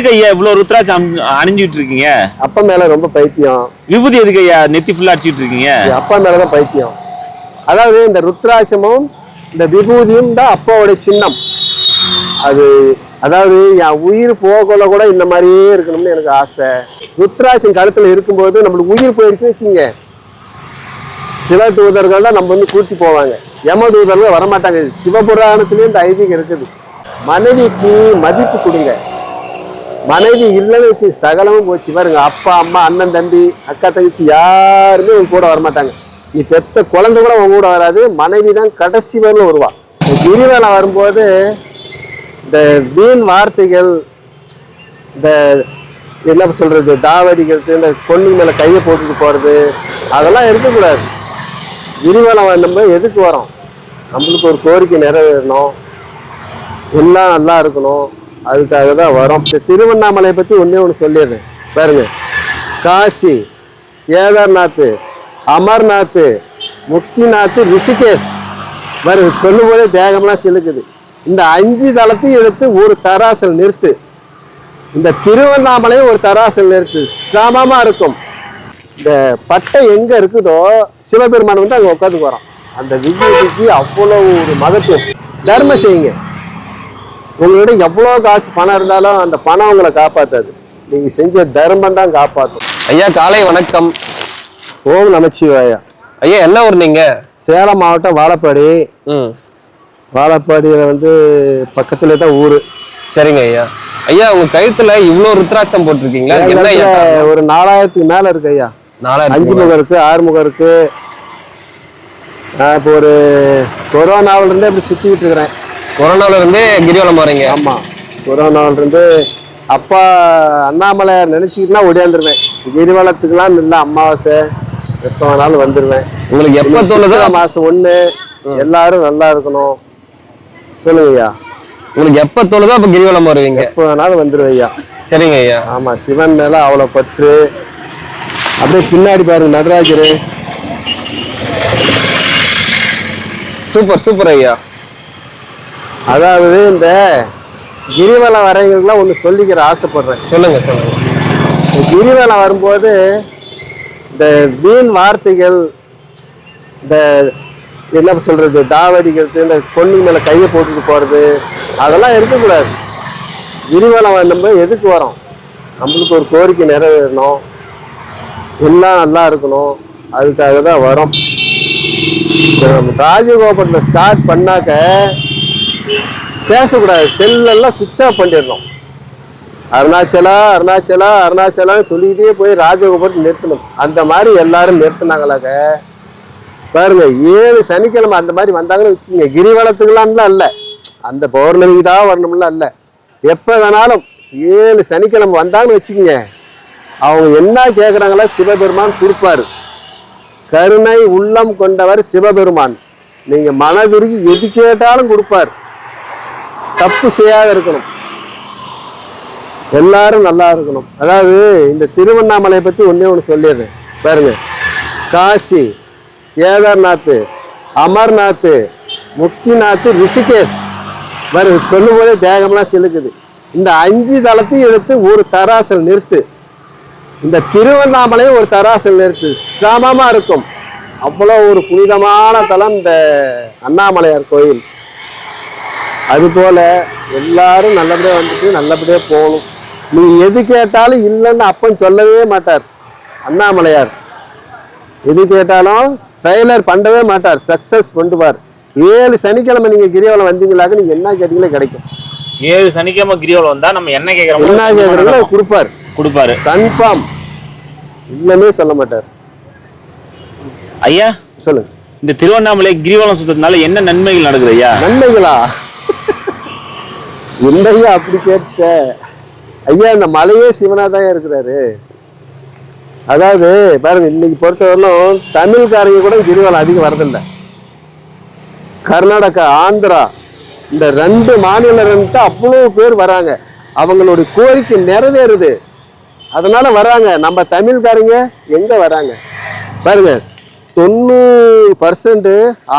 எதுக்கு ஐயா இவ்வளவு ருத்ராட்சம் அணி- அணிஞ்சுட்டு இருக்கீங்க அப்பா மேல ரொம்ப பைத்தியம். விபூதி எதுக்கு ஐயா நெத்தி ஃபுல்லா அடிச்சிட்டு இருக்கீங்க அப்பா மேலதான் பைத்தியம். அதாவது இந்த ருத்ராட்சமும் இந்த விபூதியும் தான் அப்பாவோட சின்னம். அது அதாவது என் உயிர் போகல கூட இந்த மாதிரியே இருக்கணும்னு எனக்கு ஆசை. ருத்ராட்சம் கழுத்துல இருக்கும்போது நம்மளுக்கு உயிர் போயிடுச்சுன்னு வச்சுங்க சிவ தூதர்கள் தான் நம்ம வந்து கூட்டி போவாங்க. யம தூதர்கள் வரமாட்டாங்க. சிவபுராணத்திலேயே இந்த ஐதீகம் இருக்குது. மனைவிக்கு மதிப்பு கொடுங்க. மனைவி இல்லைன்னு வச்சு சகலமும் போச்சு. பாருங்க அப்பா அம்மா அண்ணன் தம்பி அக்கா தங்கச்சி யாருமே உங்க கூட வரமாட்டாங்க. நீ பெத்த குழந்தை கூட உங்க கூட வராது. மனைவி தான் கடைசி வரல வருவா. கிரிவலம் வரும்போது இந்த வீண் வார்த்தைகள் இந்த என்ன சொல்றது தாவடிக்கிறது இந்த பொண்ணு மேல கையை போட்டுட்டு போறது அதெல்லாம் இருக்கக்கூடாது. கிரிவலம் வரும்போது எதுக்கு வரோம்? நம்மளுக்கு ஒரு கோரிக்கை நிறைவேறணும். எல்லாம் நல்லா இருக்கணும். அதுக்காக தான் வரோம். இந்த திருவண்ணாமலையை பற்றி ஒன்றே ஒன்று சொல்லிடுறேன். பாருங்க. காசி கேதார்நாத் அமர்நாத் முக்திநாத் ரிஷிகேஷ். பாருங்க சொல்லும் போதே தேகம்லாம் சிலுக்குது. இந்த அஞ்சு தளத்தையும் எடுத்து ஒரு தராசல் நிறுத்து. இந்த திருவண்ணாமலையும் ஒரு தராசல் நிறுத்து. சமமாக இருக்கும். இந்த பட்டை எங்கே இருக்குதோ சிவபெருமான் வந்து அங்கே உட்காந்து வரோம் அந்த விஜயத்துக்கு அவ்வளோ ஒரு மகத்துவம். தர்மம் செய்யுங்க. உங்களோட எவ்வளோ காசு பணம் இருந்தாலும் அந்த பணம் உங்களை காப்பாத்தாது. நீங்க செஞ்ச தர்மம் தான் காப்பாற்றும் ஐயா காலை வணக்கம். ஓம் நமச்சிவாயா. ஐயா என்ன ஊர் நீங்க? சேலம் மாவட்டம் வாழப்பாடி. ம். வாழப்பாடியில் வந்து பக்கத்துல தான் ஊரு. சரிங்க ஐயா. ஐயா உங்க கழுத்துல இவ்வளவு ருத்ராட்சம் போட்டிருக்கீங்களா? என்ன ஒரு நாலாயிரத்துக்கு மேல இருக்கு ஐயா. நாலாயிரம் அஞ்சு முகம் இருக்கு ஆறு முகம் இருக்கு. இப்போ ஒரு கொரோனாவில இருந்தே இப்படி சுத்திக்கிட்டு இருக்கிறேன். கொரோனால இருந்தே கிரிவலம் வரீங்க ஆமா. கொரோனாவில இருந்து அப்பா அண்ணாமலை நினைச்சுக்கிட்டுனா ஒடியாந்துருவேன் கிரிவலத்துக்குலாம் இல்லை அமாவாசை எப்போ வேணாலும் வந்துடுவேன் உங்களுக்கு எப்ப தோணுதோ மாசம் ஒண்ணு எல்லாரும் நல்லா இருக்கணும். சொல்லுங்க ஐயா. உங்களுக்கு எப்ப தோணுதோ அப்ப கிரிவலம் வருவீங்க. எப்போ வேணாலும் வந்துருவேன் ஐயா. சரிங்க ஐயா. ஆமா சிவன் மேல அவ்வளவு பற்று. அப்படியே பின்னாடி பாருங்க நடராஜரு. சூப்பர் சூப்பர் ஐயா. அதாவது இந்த கிரிவலம் வரைங்களுக்குலாம் ஒன்று சொல்லிக்கிற ஆசைப்படுறேன். சொல்லுங்க சொல்லுங்க. கிரிவலம் வரும்போது இந்த வீண் வார்த்தைகள் இந்த என்ன சொல்றது தாவடிக்கிறது இந்த பொண்ணு மேல கையை போட்டுட்டு போறது அதெல்லாம் இருக்கக்கூடாது. கிரிவலம் நம்ம எதுக்கு வரோம்? நம்மளுக்கு ஒரு கோரிக்கை நிறைவேறணும். எல்லாம் நல்லா இருக்கணும். அதுக்காக தான் வரோம். நம்ம ராஜகோபுரத்தில் ஸ்டார்ட் பண்ணாக்க பேசக்கூடாது. செல்லெல்லாம் சுவிட்ச் ஆஃப் பண்ணிடணும். அருணாச்சலா அருணாச்சலா அருணாச்சலான்னு சொல்லிக்கிட்டே போய் ராஜகோபுரத்தை நிறுத்தணும். அந்த மாதிரி எல்லாரும் நிறுத்தினாங்களாக்க பாருங்க ஏழு சனிக்கிழமை அந்த மாதிரி வந்தாங்கன்னு வச்சுக்கோங்க. கிரிவலத்துக்கலாம்லாம் இல்லை அந்த பௌர்ணமிக்கு தான் வரணும்லாம் இல்லை எப்போ வேணாலும் ஏழு சனிக்கிழமை வந்தாங்கன்னு வச்சுக்கோங்க. அவங்க என்ன கேட்குறாங்களோ சிவபெருமான் கொடுப்பாரு. கருணை உள்ளம் கொண்டவர் சிவபெருமான். நீங்கள் மனதுருகி எது கேட்டாலும் கொடுப்பார். தப்பு செய்யாத இருக்கணும். எல்லாரும் நல்லா இருக்கணும். அதாவது இந்த திருவண்ணாமலையை பற்றி ஒன்றே ஒன்று சொல்லிடுறேன். பாருங்க. காசி கேதார்நாத் அமர்நாத் முக்திநாத் ரிஷிகேஷ். பாருங்க சொல்லும் போதே தேகம்லாம் சிலுக்குது. இந்த அஞ்சு தளத்தையும் எடுத்து ஒரு தராசல் நிறுத்து. இந்த திருவண்ணாமலையும் ஒரு தராசல் நிறுத்து. சமமாக இருக்கும். அவ்வளோ ஒரு புனிதமான தலம் இந்த அண்ணாமலையார் கோயில். அதுபோல எல்லாரும் நல்லபடியா வந்துட்டு நல்லபடியா போகணும். நீ எது கேட்டாலும் இல்லைன்னு அப்பன் சொல்லவே மாட்டார். அண்ணாமலையார். எது கேட்டாலும் ஃபெயிலர் பண்ணவே மாட்டார். சக்சஸ் பண்ணுவார். ஏழு சனிக்கிழமை நீங்க கிரிவலம் வந்தீங்களாக்க நீங்க என்ன கேட்டீங்களோ கிடைக்கும். ஏழு சனிக்கிழமை கிரிவலம் வந்தா நம்ம என்ன என்ன கேட்குறீங்களோ கேட்கறோமோ கொடுப்பார். கொடுப்பாரு. கன்ஃபார்ம் இல்லைன்னே சொல்ல மாட்டார். ஐயா சொல்லுங்க. இந்த திருவண்ணாமலை கிரிவலம் சுத்ததுனால என்ன நன்மைகள் நடக்குது ஐயா? நன்மைகளா? என்னையா அப்படி கேட்ட? ஐயா இந்த மலையே சிவனா தான் இருக்கிறாரு. அதாவது பாருங்க இன்னைக்கு பொறுத்தவரையிலும் தமிழ்காரங்க கூட கிரிவலம் அதிகம் வரதில்லை. கர்நாடகா ஆந்திரா இந்த ரெண்டு மாநிலம் இருந்து அவ்வளோ பேர் வராங்க. அவங்களுடைய கோரிக்கை நிறைவேறுது. அதனால வராங்க. நம்ம தமிழ்காரங்க எங்க வராங்க? பாருங்க தொண்ணூறு பர்சன்ட்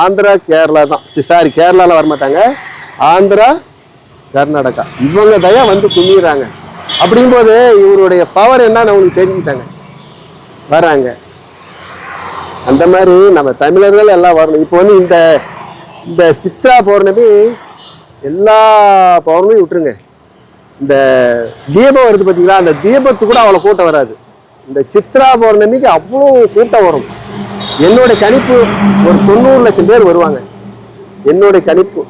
ஆந்திரா கேரளா தான். சாரி கேரளாவில் வரமாட்டாங்க. ஆந்திரா கர்நாடகா. இவங்க தயா வந்து குமிறாங்க அப்படிங்கும்போது இவருடைய பவர் என்னன்னு அவங்களுக்கு தெரிஞ்சுட்டாங்க வராங்க. அந்த மாதிரி நம்ம தமிழர்கள் எல்லாம் வரணும். இப்போ வந்து இந்த இந்த சித்ரா பௌர்ணமி எல்லா பௌர்ணமியும் விட்டுருங்க. இந்த தீபம் வருது பார்த்தீங்களா? அந்த தீபத்துக்கு கூட அவ்வளோ கூட்டம் வராது. இந்த சித்ரா பௌர்ணமிக்கு அவ்வளோ கூட்டம் வரும். என்னோட கணிப்பு ஒரு தொண்ணூறு லட்சம் பேர் வருவாங்க. என்னோட கணிப்பு.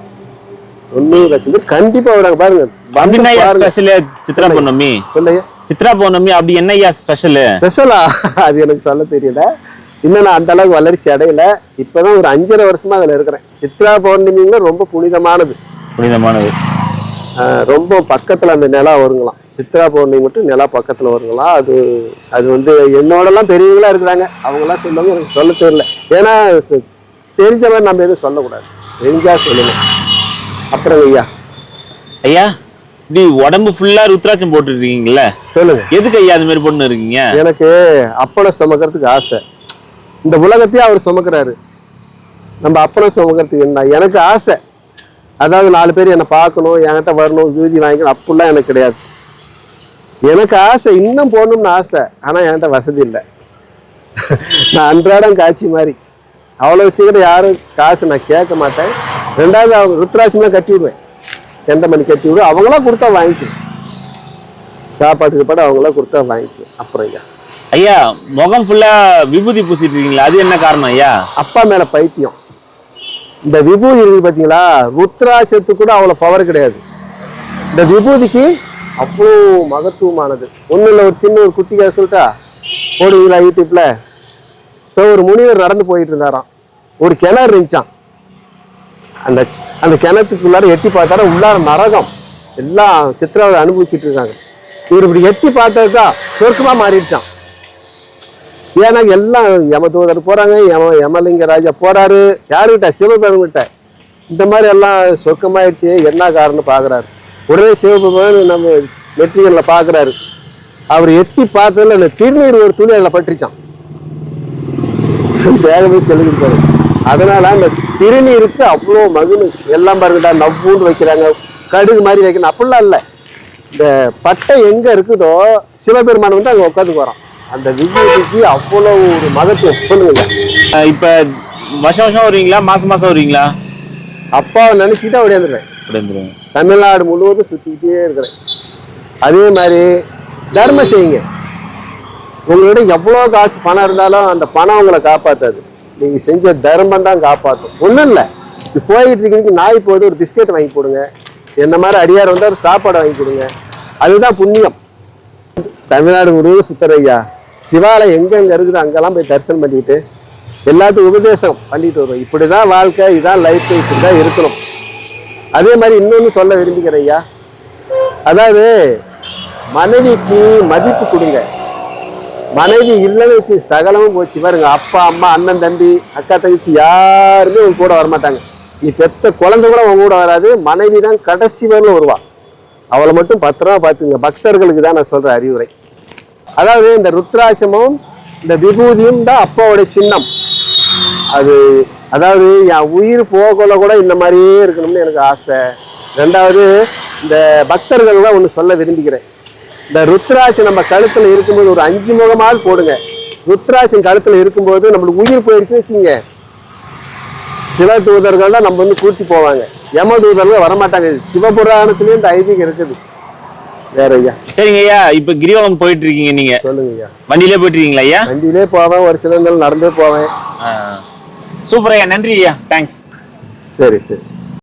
தொண்ணூறு லட்சம் பேர் கண்டிப்பா வருவாங்க. பாருங்க அப்படின்னா ஸ்பெஷல் சித்ரா பௌர்ணமி சொல்லையா சித்ரா பௌர்ணமி அப்படி என்ன ஐயா ஸ்பெஷல் ஸ்பெஷலா அது எனக்கு சொல்ல தெரியல. இன்னும் நான் அந்த அளவுக்கு வளர்ச்சி அடையல. இப்பதான் ஒரு அஞ்சரை வருஷமா அதுல இருக்கிறேன். சித்ரா பௌர்ணமிங்க ரொம்ப புனிதமானது. புனிதமானது. ரொம்ப பக்கத்துல அந்த நிலா வருங்களாம் சித்ரா பௌர்ணமி மட்டும் நிலா பக்கத்துல வருங்களாம் அது அது வந்து என்னோடலாம் பெரியவங்களா இருக்கிறாங்க. அவங்களாம் சொல்லுவாங்க எனக்கு சொல்ல தெரியல. ஏன்னா ச- தெரிஞ்ச மாதிரி நம்ம எதுவும் சொல்லக்கூடாது. தெரிஞ்சா சொல்லணும் அப்புறம் ஐயா. ஐயா இப்படி உடம்பு ஃபுல்லா ருத்ராட்சம் போட்டு இருக்கீங்கல்ல சொல்லுங்க. எதுக்கு ஐயா அது மாதிரி பொண்ணு இருக்கீங்க? எனக்கு அப்பனை சுமக்கிறதுக்கு ஆசை. இந்த உலகத்தையே அவர் சுமக்கிறாரு. நம்ம அப்பனை சுமக்கிறதுக்கு என்ன? எனக்கு ஆசை. அதாவது நாலு பேர் என்னை பார்க்கணும் என்கிட்ட வரணும் விபூதி வாங்கிக்கணும் அப்படிலாம் எனக்கு கிடையாது. எனக்கு ஆசை இன்னும் போகணும்னு ஆசை. ஆனால் என்கிட்ட வசதி இல்லை. நான் அன்றாடம் காட்சி மாதிரி. அவ்வளோ சீக்கிரம் யாரும் காசு நான் கேட்க மாட்டேன். ரெண்டாவது அவங்க ருத்ராட்சம்லாம் கட்டி விடுவேன். கெண்டை மணி கட்டி விடுவேன் அவங்களாம் கொடுத்தா வாங்கிக்குவேன் சாப்பாட்டுக்கு படம் அவங்களாம் கொடுத்தா வாங்கிக்குவேன் அப்புறம் ஐயா. ஐயா முகம் ஃபுல்லா விபூதி பூசிட்டு இருக்கீங்களா அது என்ன காரணம் ஐயா? அப்பா மேல பைத்தியம். இந்த விபூதி இருக்குது பாத்தீங்களா? ருத்ராட்சத்துக்கு கூட அவ்வளவு பவர் கிடையாது. இந்த விபூதிக்கு அவ்வளோ மகத்துவமானது. ஒன்றும் இல்லை ஒரு சின்ன ஒரு குட்டி கதை சொல்லிட்டா போடுவீங்களா யூடியூப்ல? இப்போ ஒரு முனிவர் நடந்து போயிட்டு இருந்தாராம். ஒரு கிணறு இருந்துச்சான் அந்த அந்த கிணத்துக்குள்ளார எட்டி பார்த்தாரா உள்ளார நரகம். எல்லாம் சித்திரவதை அனுபவிச்சுட்டு இருக்காங்க இவர் இப்படி எட்டி பார்த்ததுக்கா சொர்க்கமா மாறிடுச்சான் ஏன்னா எல்லாம் யமதூதர் போறாங்க யம யமலிங்க ராஜா போறாரு. யாருக்கிட்ட சிவபெருமன்கிட்ட. இந்த மாதிரி எல்லாம் சொர்க்கமாயிடுச்சு. என்ன காரணம் பார்க்குறாரு. உடனே சிவபெருமான் நம்ம நெற்றிகளில் பார்க்குறாரு. அவர் எட்டி பார்த்ததுல அந்த திருநீர் ஒரு துணி அதில் பட்டுச்சான் வேகமே செலுத்திருப்பாரு அதனால அந்த திருநீருக்கு அவ்வளோ மகிமை. எல்லாம் பாருங்கடா நவ்வுன்னு வைக்கிறாங்க. கடுகு மாதிரி வைக்கணும். அப்படிலாம் இல்லை. இந்த பட்டை எங்க இருக்குதோ சிவபெருமான் வந்து அங்கே உட்காந்து வரோம் அந்த விபூதிக்கு அவ்வளோ ஒரு மகத்துவம். சொல்லுங்க. இப்ப வருஷம் வருஷம் வருவீங்களா? மாசம் மாசம் வருவீங்களா? அப்பாவை நினச்சிக்கிட்டு ஓடியாந்துருவேன். அப்படி வந்துருங்க தமிழ்நாடு முழுவதும் சுற்றிக்கிட்டே இருக்கிறேன். அதே மாதிரி தர்மம் செய்யுங்க உங்களோட எவ்வளோ காசு பணம் இருந்தாலும் அந்த பணம் உங்களை காப்பாற்றாது நீங்கள் செஞ்ச தர்மம் தான் காப்பாற்றும் ஒன்றும் இல்லை. போய்கிட்டு இருக்கீங்க நாய் போகுது ஒரு பிஸ்கெட் வாங்கி போடுங்க. என்ன மாதிரி அடியார் வந்தால் ஒரு சாப்பாடு வாங்கி கொடுங்க. அதுதான் புண்ணியம். தமிழ்நாடு முழுவதும் சுத்தரையா சிவாலயம் எங்கெங்கே இருக்குது அங்கெல்லாம் போய் தரிசனம் பண்ணிக்கிட்டு எல்லாத்துக்கும் உபதேசம் பண்ணிட்டு வருவோம். இப்படி தான் வாழ்க்கை இதான் லைஃப் இப்படி தான் இருக்கணும். அதே மாதிரி இன்னொன்று சொல்ல விரும்புகிறேன் ஐயா. அதாவது மனைவிக்கு மதிப்பு கொடுங்க. மனைவி இல்லைன்னு வச்சு சகலமும் போச்சு. பாருங்க அப்பா அம்மா அண்ணன் தம்பி அக்கா தங்கச்சி யாருமே உங்க கூட வரமாட்டாங்க. நீ பெத்த குழந்தை கூட உங்க கூட வராது. மனைவி தான் கடைசி வரலும் வருவா. அவளை மட்டும் பத்திரமா பார்த்துங்க. பக்தர்களுக்கு தான் நான் சொல்ற அறிவுரை. அதாவது இந்த ருத்ராட்சமும் இந்த விபூதியும் தான் அப்பாவோட சின்னம். அது அதாவது என் உயிர் போகல கூட இந்த மாதிரியே இருக்கணும்னு எனக்கு ஆசை. ரெண்டாவது இந்த பக்தர்கள் தான் ஒன்று சொல்ல விரும்புகிறேன். இந்த ருத்ராட்சம் நம்ம கழுத்தில் இருக்கும்போது ஒரு அஞ்சு முகமாவது போடுங்க. ருத்ராட்சம் கழுத்தில் இருக்கும்போது நம்மளுக்கு உயிர் போயிடுச்சுன்னு வச்சுங்க சிவ தூதர்கள் தான் நம்ம வந்து கூட்டி போவாங்க. யம தூதர்கள் வரமாட்டாங்க. சிவபுராணத்திலேயே இந்த ஐதீகம் இருக்குது. வேற ஐயா. சரிங்க ஐயா இப்ப கிரிவலம் போயிட்டு இருக்கீங்க நீங்க. சொல்லுங்க ஐயா. வண்டியிலே போயிட்டு இருக்கீங்களா ஐயா? வண்டியிலே போவேன் ஒரு சில நாள் நடந்தே போவேன். சூப்பர் ஐயா நன்றி ஐயா. தேங்க்ஸ் சரி சரி.